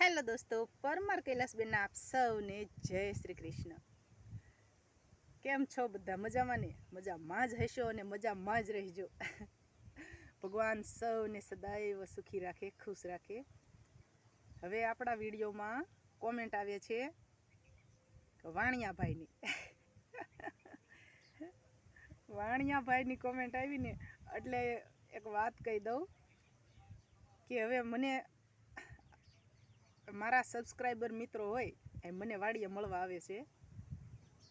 Hello દોસ્તો, પરમાર કૈલાસબેનના આપ સૌને જય શ્રી કૃષ્ણ. કેમ છો બધા? મજામાં ને? મજામાં જ હશો અને મજામાં જ રહેજો. ભગવાન સૌને સદાય સુખી રાખે, ખુશ રાખે. હવે આપણા વિડીયોમાં કોમેન્ટ આવે છે વાણિયાભાઈની. વાણિયાભાઈની કોમેન્ટ આવીને એટલે એક વાત કહી દઉં કે હવે મને મારા સબસ્ક્રાઈબર મિત્રો હોય, એ મને વાડીએ મળવા આવે છે.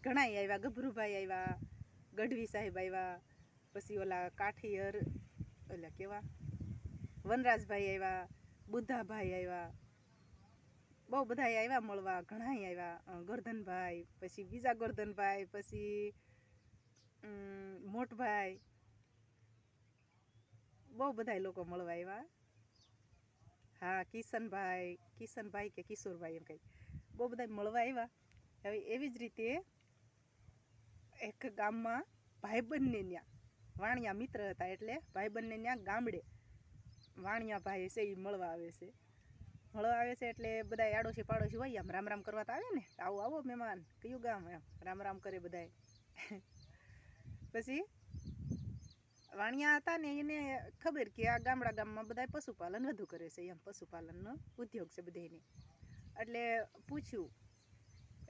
ઘણાય આવ્યા ગભરુભાઈ આવ્યા ગઢવી સાહેબ આવ્યા પછી ઓલા કાઠિયર, ઓલા કેવા? વનરાજભાઈ આવ્યા બુદ્ધાભાઈ આવ્યા બહુ બધા આવ્યા મળવા, ઘણાય આવ્યા ગોરધનભાઈ, પછી બીજા ગોરધનભાઈ, પછી મોટભાઈ, બહુ બધા લોકો મળવા આવ્યા હા, કિશનભાઈ કિશનભાઈ કે કિશોરભાઈ એમ કંઈ. બહુ બધા મળવા આવ્યા. હવે એવી જ રીતે એક ગામમાં ભાઈબંધને ત્યાં વાણિયા મિત્ર હતા એટલે ભાઈબંધને ત્યાં ગામડે વાણિયા ભાઈ છે એ મળવા આવે છે. મળવા આવે છે એટલે બધા આડોશી પાડોશી હોય આમ રામ રામ કરવા તો આવે ને, આવો આવો મહેમાન, કયું ગામ એમ, રામ રામ કરે બધાય. પછી વાણિયા હતા ને એને ખબર કે આ ગામડા ગામમાં બધા પશુપાલન વધુ કરે છે, એમ પશુપાલનનો ઉદ્યોગ છે બધાને એટલે પૂછ્યું,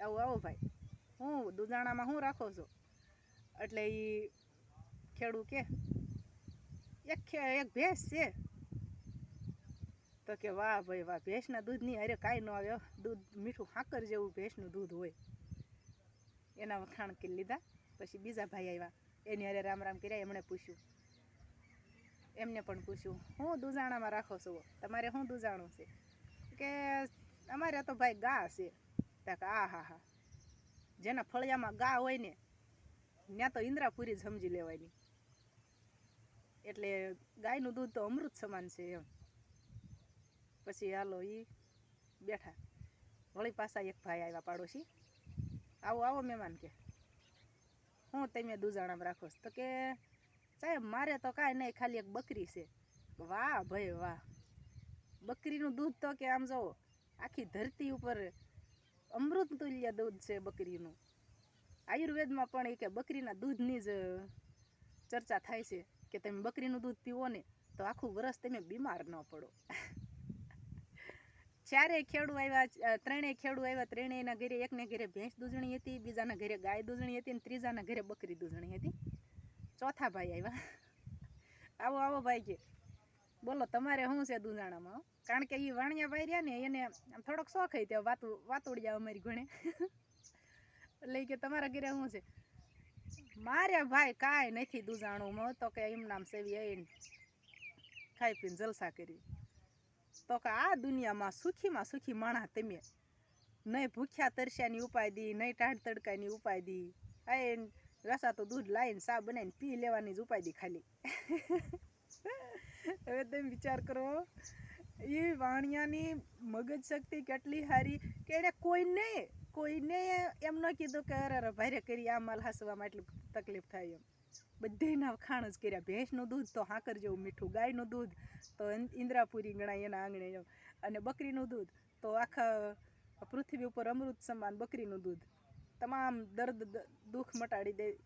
આવું, આવો ભાઈ, હું દુધાણામાં હું રાખો છો? એટલે એ ખેડૂ કે, એક એક ભેંસ છે. તો કે, વાહ ભાઈ, વાહ, ભેંસના દૂધની અરે કાંઈ ન આવે, દૂધ મીઠું હાકર જેવું ભેંસનું દૂધ હોય. એના વખાણ કરી લીધા, પછી બીજા ભાઈ આવ્યા. એની અરે રામ રામ કર્યા, એમણે પૂછ્યું એમને પણ પૂછ્યું, હું દુજાણામાં રાખો છો? તમારે શું દુજાણું છે? કે, અમારે તો ભાઈ ગા છે. કે, આ હા હા. જેના ફળિયામાં ગા હોય ને ત્યાં તો ઇન્દ્રાપુરી જ સમજી લેવાની. એટલે ગાયનું દૂધ તો અમૃત સમાન છે એમ. પછી હાલો એ બેઠા. વળી પાછા એક ભાઈ આવ્યા પાડોશી. આવો આવો મહેમાન કે. હું તમે દુજાણામાં રાખો તો કે સાહેબ મારે તો કાંઈ નહીં, ખાલી એક બકરી છે. વાહ ભાઈ વાહ. બકરીનું દૂધ તો કે આમ જુઓ આખી ધરતી ઉપર અમૃત તુલ્ય દૂધ છે બકરીનું. આયુર્વેદમાં પણ એ કે બકરીના દૂધની જ ચર્ચા થાય છે કે તમે બકરીનું દૂધ પીવો ને, તો આખું વરસ તમે બીમાર ન પડો. ચારે ખેડૂ આવ્યા ત્રણેય ખેડૂ આવ્યા, ત્રણેયના ઘરે એકને ઘરે ભેંસ દૂધણી હતી, બીજાના ઘરે ગાય દૂધણી હતી અને ત્રીજાના ઘરે બકરી દૂધણી હતી. ચોથા ભાઈ આવ્યા. આવો આવો ભાઈ કે બોલો, તમારે શું છે દુંજાણામાં કારણ કે એ વાણિયા ભાઈ રહ્યા ને, એને આમ થોડોક શોખ હોય ત્યાં વાતું, વાતોડિયા અમારી ઘણે. એટલે કે તમારા ઘરે શું છે? મારે ભાઈ કાંઈ નથી દુજાણુંમાં તો કે એમ નામ સેવી આવીને ખાઈ પીને જલસા કરી. તો કે આ દુનિયામાં સુખીમાં સુખી માણા તમે. નહીં ભૂખ્યા તરસ્યાની ઉપાય દી, નહીં ટાઢ તડકાની ઉપાય દી. આ રસા તો દૂધ લાવીને સા બનાવીને પી લેવાની જ ઉપાયદી ખાલી. હવે તમે વિચાર કરો, એ વાણિયાની મગજ શક્તિ કેટલી સારી કે એણે કોઈને કોઈને એમ ન કીધું કે અરે ભારે કરી, આ માલ હસવામાં એટલી તકલીફ થાય એમ. બધેના વખાણ જ કર્યા. ભેંસનું દૂધ તો હાકર જેવું મીઠું, ગાયનું દૂધ તો ઇન્દ્રાપુરી ગણાય એના આંગણે એમ. અને બકરીનું દૂધ તો આખા પૃથ્વી ઉપર અમૃત સમાન બકરીનું દૂધ. તમામ દર્દ દુઃખ મટાડી દે,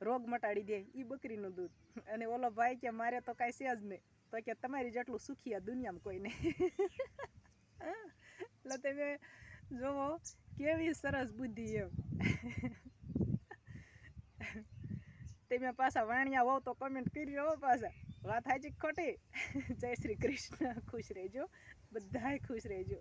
રોગ મટાડી દે એ બકરીનું દૂધ. અને ઓલો ભાઈ કે, મારે તો કાંઈ છે જ નહીં. તો કે, તમારી જેટલું સુખી આ દુનિયામાં કોઈ નહીં. એટલે તમે જોવો, કેવી સરસ બુદ્ધિ એમ. તમે પાછા વાણિયા હોવ તો કમેન્ટ કરી હો પાછા. વાત હાજી ખોટી? જય શ્રી કૃષ્ણ. ખુશ રહેજો. બધાય ખુશ રહેજો.